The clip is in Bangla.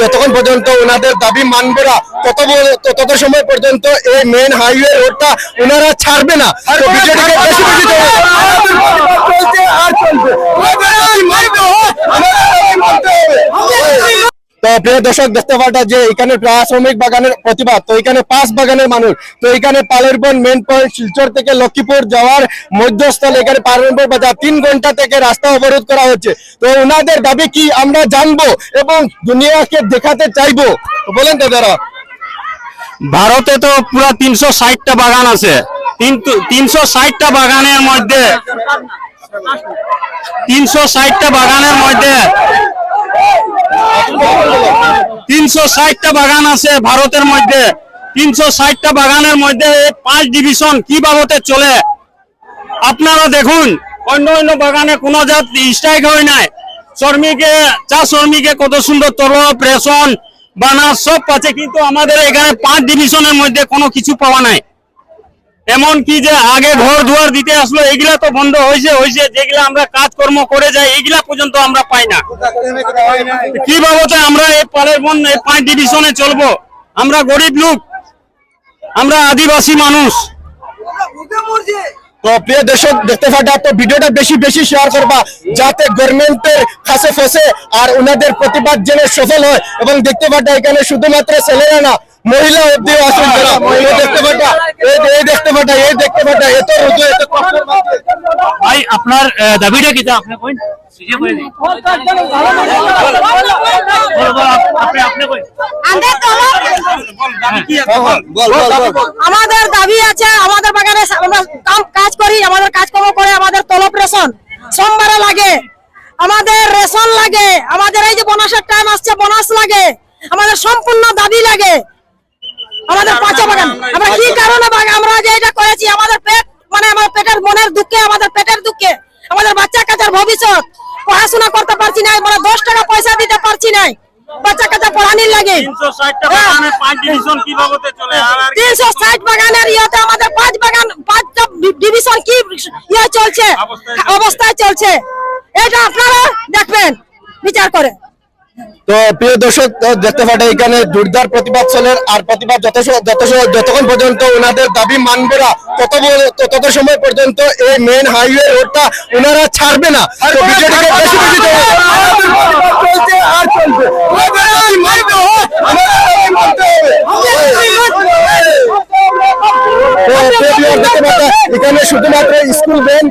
যতক্ষণ পর্যন্ত ওনাদের দাবি মানবে না তত তত সময় পর্যন্ত এই মেন হাইওয়ে রোডটা ওনারা ছাড়বে না। আর চলবে ওনাদের দাবি মানতে হবে, আমাদের দাবি মানতে হবে। তো প্রিয় দর্শক, দেখতে পাটা যে এখানে শ্রমিক বাগানের প্রতিবাদ তো এখানে পাঁচ বাগানের মানুষ। তো এখানে পালেরবন মেন পয়েন্ট শিলচর থেকে লক্ষ্মীপুর যাওয়ার মধ্যস্থল এখানে পালেরবন বাজার। তিন ঘণ্টা থেকে রাস্তা অবরোধ করা হচ্ছে। তো ওনাদের দাবি কি আমরা জানব এবং দুনিয়াকে দেখাতে চাইব? বলেন তো যারা। ভারতে তো পুরো তিনশো ষাটটা বাগান আছে। কিন্তু তিনশো ষাটটা বাগানের মধ্যে তিনশো ষাটটা বাগানের মধ্যে তিনশো ষাটটা বাগান আছে ভারতের মধ্যে। তিনশো ষাটটা বাগানের মধ্যে পাঁচ ডিভিশন কি বাবতে চলে? আপনারা দেখুন, অন্য অন্য বাগানে কোনো জাত স্ট্রাইক হয় নাই। শ্রমিকে, চা শ্রমিকে কত সুন্দর তলব রেশন বানা সব পাচ্ছে, কিন্তু আমাদের এখানে পাঁচ ডিভিশনের মধ্যে কোনো কিছু পাওয়া নাই। এমন কি যে আগে ঘর দুয়ার দিতে আসলো, এগুলা তো বন্ধ হয়েছে হয়েছে, যেগুলা আমরা কাজকর্ম করে যাই, এগুলা পর্যন্ত আমরা পাই না। কি বাবদে আমরা এই পালের বন এই পাঁচ ডিভিশনে চলবো? আমরা গরিব লোক, আমরা আদিবাসী মানুষ। তো প্রিয় দর্শক, দেখতে পাটা তো ভিডিওটা বেশি বেশি শেয়ার করবা, যাতে গভর্নমেন্টের কাছে ফসে আর ওনাদের প্রতিবাদ যেন সফল হয়। এবং দেখতে পাটা এখানে শুধুমাত্র ছেলেরা না মহিলা অব্দি আসেন যারা এই দেখতে পাটা এই দেখতে পাটা এই দেখতে পাটা এত রোদ এত কষ্টের মধ্যে। ভাই আপনার দাবিটা কি আপনি কই বল বল আমাদের দাবি আছে আমাদের বাগানে আমরা কাজ করি আমাদের কাজকর্ম করে আমাদের তলব রেশন। সোমবারে লাগে। আমাদের রেশন লাগে। আমাদের এই যে বোনাসের টাইম আসছে বোনাস লাগে। আমাদের সম্পূর্ণ দাবি লাগে। আমাদের পাঁচা বাগান। আমরা কি কারণে আমরা যে এটা করেছি আমাদের পেট মানে আমার পেটের মনের দুঃখে আমাদের পেটের দুঃখে। আমাদের বাচ্চা কাচার ভবিষ্যৎ। পড়াশোনা করতে পারছি না মানে দশ টাকা পয়সা দিতে পারছি না বাচ্চা কাচ্চা পড়ানির লাগে। 360 টা বাগানে পাঁচ ডিভিশন কি বাবদে চলে? আর আর তিনশো ষাট বাগানের ইয়েতে আমাদের পাঁচ বাগান পাঁচটা ডিভিশন কি ইয়ে চলছে। অবস্থায় চলছে। এটা আপনারা দেখবেন। বিচার করে। তো প্রিয় দর্শক দেখতে পাটা এখানে জোরদার প্রতিবাদ চলে আর প্রতিবাদ যত যত যতক্ষণ পর্যন্ত ওনাদের দাবি মানবে না তত তত সময় পর্যন্ত এই মেন হাইওয়ে রোডটা ওনারা ছাড়বে না। তো বেশি বেশি চলছে আর চলবে। এখানে শুধুমাত্র স্কুল ভ্যান